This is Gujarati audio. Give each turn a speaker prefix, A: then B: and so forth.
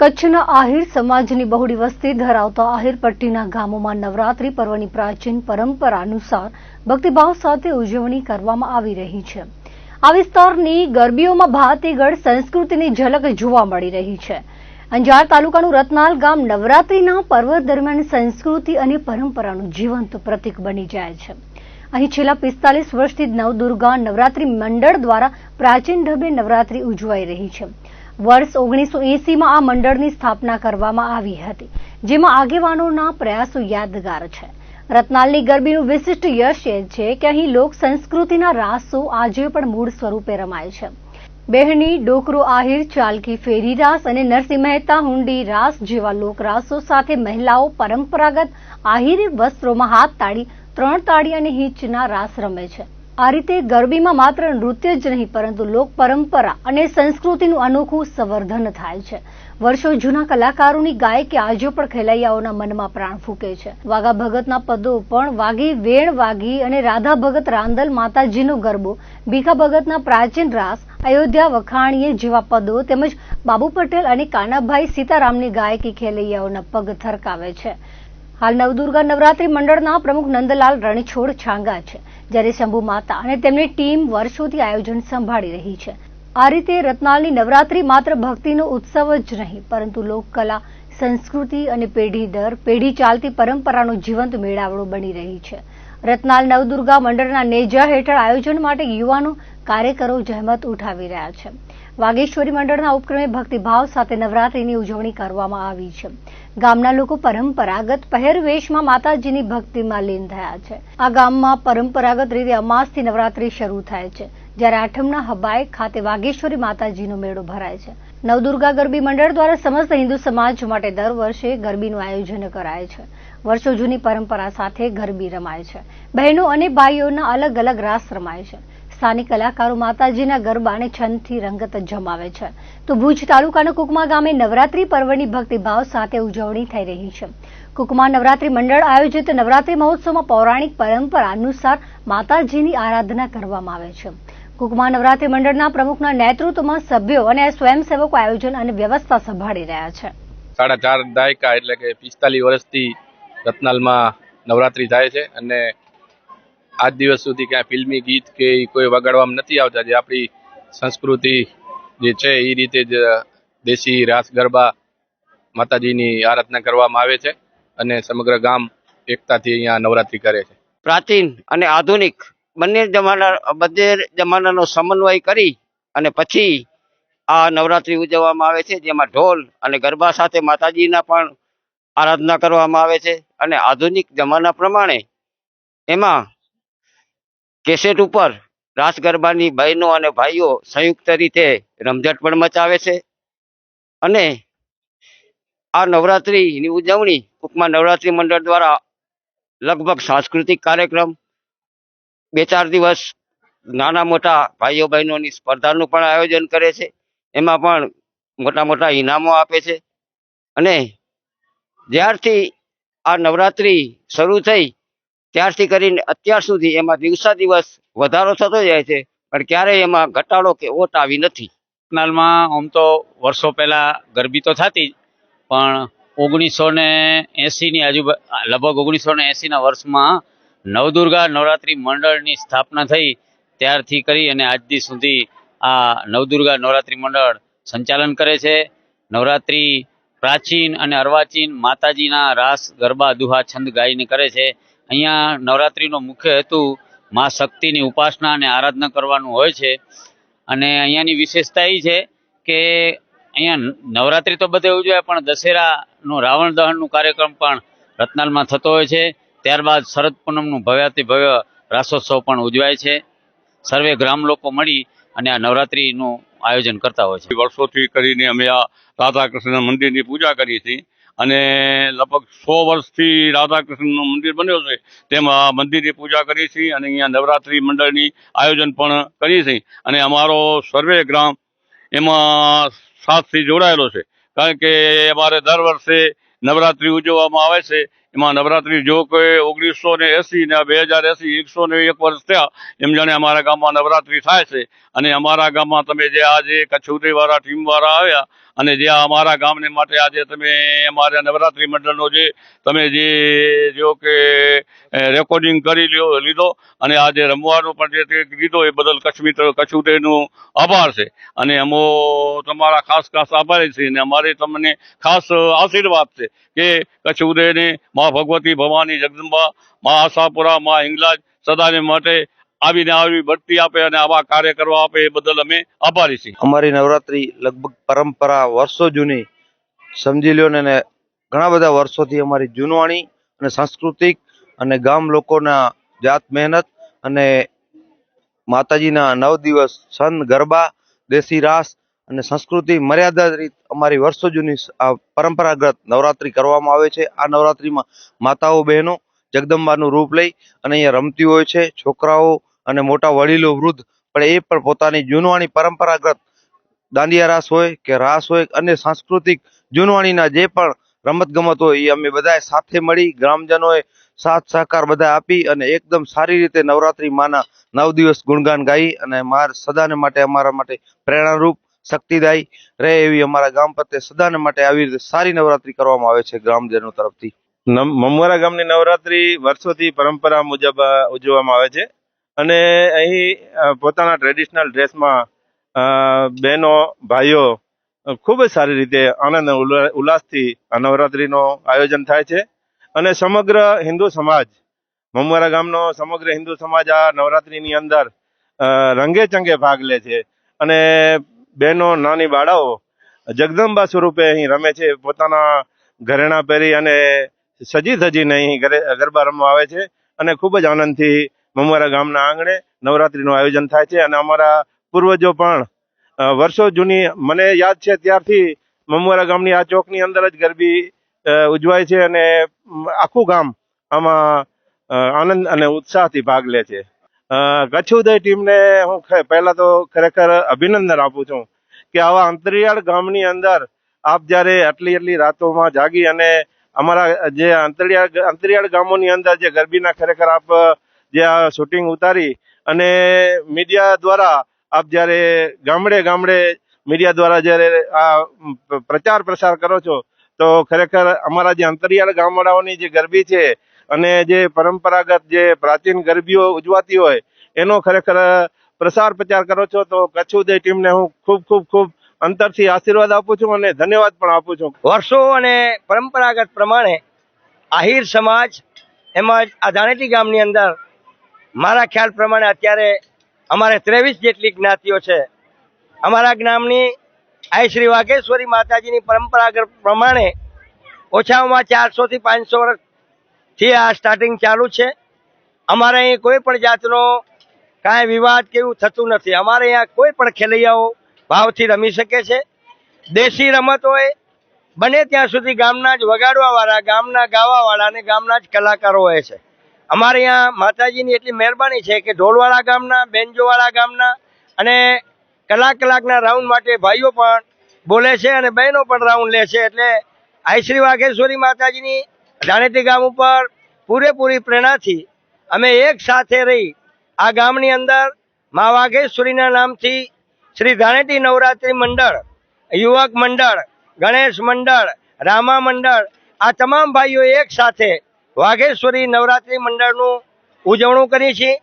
A: કચ્છના આહિર સમાજની બહોળી વસ્તી ધરાવતા આહિર પટ્ટીના ગામોમાં નવરાત્રી પર્વની પ્રાચીન પરંપરા અનુસાર ભક્તિભાવ સાથે ઉજવણી કરવામાં આવી રહી છે. આ વિસ્તારની ગરબીઓમાં ભાતીગઢ સંસ્કૃતિની ઝલક જોવા મળી રહી છે. અંજાર તાલુકાનું રત્નાલ ગામ નવરાત્રીના પર્વ દરમિયાન સંસ્કૃતિ અને પરંપરાનું જીવંત પ્રતીક બની જાય છે. અહીં છેલ્લા પિસ્તાલીસ વર્ષથી નવદુર્ગા નવરાત્રી મંડળ દ્વારા પ્રાચીન ઢબે નવરાત્રી ઉજવાઈ રહી છે. વર્ષ ઓગણીસો એસીમાં આ મંડળની સ્થાપના કરવામાં આવી હતી, જેમાં આગેવાનોના પ્રયાસો યાદગાર છે. રત્નાલની ગરબીનું વિશિષ્ટ યશ એ છે કે અહીં લોક સંસ્કૃતિના રાસો આજે પણ મૂળ સ્વરૂપે રમાય છે. બહેની ડોકરો આહિર, ચાલકી ફેરી રાસ અને નરસિંહ મહેતા હુંડી રાસ જેવા લોકરાસો સાથે મહિલાઓ પરંપરાગત આહિરી વસ્ત્રોમાં હાથ તાળી, ત્રણ તાળી અને હિંચના રાસ રમે છે. આ રીતે ગરબીમાં માત્ર નૃત્ય જ નહીં, પરંતુ લોક પરંપરા અને સંસ્કૃતિનું અનોખું સંવર્ધન થાય છે. વર્ષો જૂના કલાકારોની ગાયકી આજે પણ ખેલૈયાઓના મનમાં પ્રાણ ફૂંકે છે. વાઘા ભગતના પદો પણ વાઘી, વેણ વાઘી અને રાધા ભગત રાંદલ માતાજીનો ગરબો, ભીખા ભગતના પ્રાચીન રાસ, અયોધ્યા વખાણીએ જેવા પદો તેમજ બાબુ પટેલ અને કાનાભાઈ સીતારામની ગાયકી ખેલૈયાઓના પગ થરકાવે છે. હાલ નવદુર્ગા નવરાત્રી મંડળના પ્રમુખ નંદલાલ રણછોડ છાંગા છે. જ્યારે શંભુ માતા અને તેમની ટીમ વર્ષોથી આયોજન સંભાળી રહી છે. આ રીતે રત્નાલની નવરાત્રી માત્ર ભક્તિનો ઉત્સવ જ નહીં, પરંતુ લોકકલા, સંસ્કૃતિ અને પેઢી દર, પેઢી ચાલતી પરંપરાનો જીવંત મેળાવડો બની રહી છે. રત્નાલ નવદુર્ગા મંડળના નેજા હેઠળ આયોજન માટે યુવાનો કાર્યકરો જહેમત ઉઠાવી રહ્યા છે. વાગેશ્વરી મંડળના ઉપક્રમે ભક્તિભાવ સાથે નવરાત્રીની ઉજવણી કરવામાં આવી છે. ગામના લોકો પરંપરાગત પહેરવેશમાં માતાજીની ભક્તિમાં લીન થયા છે. આ ગામમાં પરંપરાગત રીતે અમાસથી નવરાત્રી શરૂ થાય છે, જ્યારે આઠમના હબાય ખાતે વાગેશ્વરી માતાજીનો મેળો ભરાય છે. નવદુર્ગા ગરબી મંડળ દ્વારા સમસ્ત હિન્દુ સમાજ માટે દર વર્ષે ગરબીનું આયોજન કરાય છે. વર્ષો જૂની પરંપરા સાથે ગરબી રમાય છે. બહેનો અને ભાઈઓના અલગ અલગ રાસ રમાય છે. સ્થાનિક કલાકારો માતાજીના ગરબાને છંદથી રંગત જમાવે છે. તો ભુજ તાલુકાના કુકમા ગામે નવરાત્રી પર્વની ભક્તિભાવ સાથે ઉજવણી થઈ રહી છે. કુકમા નવરાત્રી મંડળ આયોજિત નવરાત્રી મહોત્સવમાં પૌરાણિક પરંપરા અનુસાર માતાજીની આરાધના કરવામાં આવે છે. કુકમા નવરાત્રી મંડળના પ્રમુખના નેતૃત્વમાં સભ્યો અને સ્વયંસેવકો આયોજન અને વ્યવસ્થા સંભાળી રહ્યા છે.
B: સાડા ચાર દાયકા એટલે કે પિસ્તાલીસ વર્ષથી રત્નાલમાં નવરાત્રી થાય છે અને આજ દિવસ સુધી ક્યાંય ફિલ્મી ગીત કે એ કોઈ વગાડવામાં નથી આવતા. જે આપણી સંસ્કૃતિ જે છે એ રીતે જ દેશી રાસ ગરબા માતાજીની આરાધના કરવામાં આવે છે અને સમગ્ર ગામ એકતાથી અહીંયા નવરાત્રી કરે છે.
C: પ્રાચીન અને આધુનિક બંને જમાના બધે જમાનાનો સમન્વય કરી અને પછી આ નવરાત્રી ઉજવવામાં આવે છે, જેમાં ઢોલ અને ગરબા સાથે માતાજીના પણ આરાધના કરવામાં આવે છે અને આધુનિક જમાના પ્રમાણે એમાં કેસેટ ઉપર રાસ ગરબાની બહેનો અને ભાઈઓ સંયુક્ત રીતે રમઝટ પણ મચાવે છે. અને આ નવરાત્રીની ઉજવણી ટૂંકમાં નવરાત્રિ મંડળ દ્વારા લગભગ સાંસ્કૃતિક કાર્યક્રમ, બે ચાર દિવસ નાના મોટા ભાઈઓ બહેનોની સ્પર્ધાનું પણ આયોજન કરે છે. એમાં પણ મોટા મોટા ઇનામો આપે છે. અને જ્યારથી આ નવરાત્રિ શરૂ થઈ ત્યારથી કરીને અત્યાર સુધી એમાં દિવસા દિવસ વધારો થતો જાય છે, પણ ક્યારેય એમાં ઘટાડો કે ઓટ આવી નથી.
D: નાલમાં આમ તો વર્ષો પહેલાં ગરબી તો થતી જ, પણ ઓગણીસો ને એંસીની આજુબાજુ લગભગ ઓગણીસો ને એંસીના વર્ષમાં નવદુર્ગા નવરાત્રી મંડળની સ્થાપના થઈ, ત્યારથી કરી અને આજથી સુધી આ નવદુર્ગા નવરાત્રી મંડળ સંચાલન કરે છે. નવરાત્રી પ્રાચીન અને અર્વાચીન માતાજીના રાસ ગરબા દુહા છંદ ગાઈને કરે છે. અહીંયા નવરાત્રિનો મુખ્ય હેતુ મા શક્તિની ઉપાસના અને આરાધના કરવાનું હોય છે. અને અહીંયાની વિશેષતા એ છે કે અહીંયા નવરાત્રિ તો બધે ઉજવાય, પણ દશેરાનું રાવણ દહનનું કાર્યક્રમ પણ રત્નાલમાં થતો હોય છે. ત્યારબાદ શરદ પૂનમનું ભવ્યાતિ ભવ્ય રાસોત્સવ પણ ઉજવાય છે. સર્વે ગ્રામ લોકો મળી અને આ નવરાત્રિનું આયોજન કરતા હોય છે.
E: વર્ષોથી કરીને અમે આ રાધા કૃષ્ણ મંદિરની પૂજા કરી હતી. અને લગભગ સો વર્ષથી રાધા કૃષ્ણનું મંદિર બન્યું છે. તેમાં મંદિરની પૂજા કરી છે અને અહીંયા નવરાત્રિ મંડળની આયોજન પણ કરી છે અને અમારો સર્વે ગ્રામ એમાં સાથથી જોડાયેલો છે. કારણ કે અમારે દર વર્ષે નવરાત્રિ ઉજવવામાં આવે છે. એમાં નવરાત્રિ જો કે ઓગણીસો ને એસી ને બે હજાર એસી, એકસો ને એક વર્ષ થયા, એમ જાણે અમારા ગામમાં નવરાત્રી થાય છે. અને અમારા ગામમાં તમે જે આજે કચૌરી ટીમવાળા ટીમ આવ્યા અને જે અમારા ગામને માટે આજે તમે અમારા નવરાત્રી મંડળનો જે તમે જે જો કે રેકોર્ડિંગ કરી લ્યો, લીધો અને આજે રમવાનું પણ જે કીધો એ બદલ કચ્છ મિત્ર કચ્છુટેનું આભાર છે. અને અમો તમારા ખાસ ખાસ આભારી છે અને અમારે તમને ખાસ આશીર્વાદ છે કે કચ્છ ઉદયને મા ભગવતી ભવાની જગદંબા, મા આશાપુરા, મા હિંગલાજ સદાને માટે આવીને આવી બઢતી આપે અને આવા કાર્ય કરવા આપે એ બદલ અમે આભારી છીએ.
F: અમારી નવરાત્રી લગભગ પરંપરા વર્ષો જૂની, સમજી લ્યો ને ઘણા બધા વર્ષોથી અમારી જૂનવાણી અને સાંસ્કૃતિક અને ગામ લોકોના જાત મહેનત અને માતાજીના નવ દિવસ સન, ગરબા, દેશી રાસ અને સંસ્કૃતિ મર્યાદા રીત અમારી વર્ષો જૂની પરંપરાગત નવરાત્રી કરવામાં આવે છે. આ નવરાત્રીમાં માતાઓ બહેનો જગદંબાનું રૂપ લઈ અને અહીંયા રમતી હોય છે, છોકરાઓ અને મોટા વડીલો, વૃદ્ધ, પણ એ પણ પોતાની જૂનવાણી પરંપરાગત દાંડિયા રાસ હોય કે રાસ હોય અને સાંસ્કૃતિક જૂનવાણીના જે પણ રમત ગમત હોય એ અમે બધાએ સાથે મળી ગ્રામજનોએ સાથ સહકાર બધા આપી અને એકદમ સારી રીતે નવરાત્રી માના નવ દિવસ ગુણગાન ગાઈ અને માર સદાને માટે અમારા માટે પ્રેરણારૂપ શક્તિદાયી રહે એવી અમારા ગામ પ્રત્યે સદાને માટે આવી રીતે સારી નવરાત્રી કરવામાં આવે છે ગ્રામજનો તરફથી.
G: મમવારા ગામની નવરાત્રી વર્ષોથી પરંપરા મુજબ ઉજવવામાં આવે છે. અને અહીં પોતાના ટ્રેડિશનલ ડ્રેસમાં બહેનો, ભાઈઓ ખૂબ જ સારી રીતે આનંદ ઉલ્લાસથી આ નવરાત્રિનું આયોજન થાય છે. અને સમગ્ર હિન્દુ સમાજ મમવારા ગામનો સમગ્ર હિન્દુ સમાજ આ નવરાત્રિની અંદર રંગે ચંગે ભાગ લે છે. અને બહેનો, નાની બાળાઓ, જગદંબા સ્વરૂપે અહીં રમે છે. પોતાના ઘરેણા પહેરી અને સજી સજીને અહીં ગરબા રમવા આવે છે અને ખૂબ જ આનંદથી મમવારા ગામના આંગણે નવરાત્રીનું આયોજન થાય છે અને અમારા પૂર્વજો પણ વર્ષો જૂની, મને યાદ છે ત્યારથી મમવારા ગામની આ ચોકની અંદર જ ગરબી ઉજવાય છે અને આખું ગામ આમાં આનંદ અને ઉત્સાહથી ભાગ લે છે. કચ્છ ઉદય ટીમને હું પહેલાં તો ખરેખર અભિનંદન આપું છું કે આવા અંતરિયાળ ગામની અંદર આપ જ્યારે આટલી આટલી રાતોમાં જાગી અને અમારા જે અંતરિયાળ અંતરિયાળ ગામોની અંદર જે ગરબીના ખરેખર આપ જે આ શૂટિંગ ઉતારી અને મીડિયા દ્વારા આપ જ્યારે ગામડે ગામડે મીડિયા દ્વારા જ્યારે આ પ્રચાર પ્રસાર કરો છો, તો ખરેખર અમારા જે અંતરિયાળ ગામડાઓની જે ગરબી છે અને જે પરંપરાગત જે પ્રાચીન ગરબીઓ ઉજવાતી હોય, એનો ખરેખર પ્રસાર પ્રચાર કરો છો, તો કચ્છ ઉદય ટીમને હું ખૂબ ખૂબ ખૂબ અંતરથી આશીર્વાદ આપું છું અને ધન્યવાદ પણ આપું છું.
H: વર્ષો અને પરંપરાગત પ્રમાણે આહિર સમાજ એમજ આ ધાણેટી ગામની અંદર મારા ખ્યાલ પ્રમાણે અત્યારે અમારે ત્રેવીસ જેટલી જ્ઞાતિઓ છે. અમારા જ્ઞામની આઈ શ્રી વાઘેશ્વરી માતાજીની પરંપરાગત પ્રમાણે ઓછામાં ચારસોથી પાંચસો વર્ષથી આ સ્ટાર્ટિંગ ચાલુ છે. અમારે અહીં કોઈ પણ જાતનો કાંઈ વિવાદ કે થતું નથી. અમારે અહીંયા કોઈ પણ ખેલૈયાઓ ભાવથી રમી શકે છે. દેશી રમત હોય બને ત્યાં સુધી ગામના જ વગાડવાવાળા, ગામના ગાવાવાળા અને ગામના જ કલાકારો હોય છે. અમારે અહીંયા માતાજીની એટલી મહેરબાની છે કે ઢોલવાળા ગામના, બેનજોવાળા ગામના અને કલાક કલાકના રાઉન્ડ માટે ભાઈઓ પણ બોલે છે અને બહેનો પણ રાઉન્ડ લે છે. એટલે આઈશ્રી વાઘેશ્વરી માતાજીની જાણીતી ગામ ઉપર પૂરેપૂરી પ્રેરણાથી અમે એક સાથે રહી આ ગામની અંદર મા વાઘેશ્વરીના નામથી શ્રી ધાણેટી નવરાત્રિ મંડળ, યુવક મંડળ, ગણેશ મંડળ, રામા મંડળ આ તમામ ભાઈઓ એક સાથે વાઘેશ્વરી નવરાત્રિ મંડળનું ઉજવણું કરી છે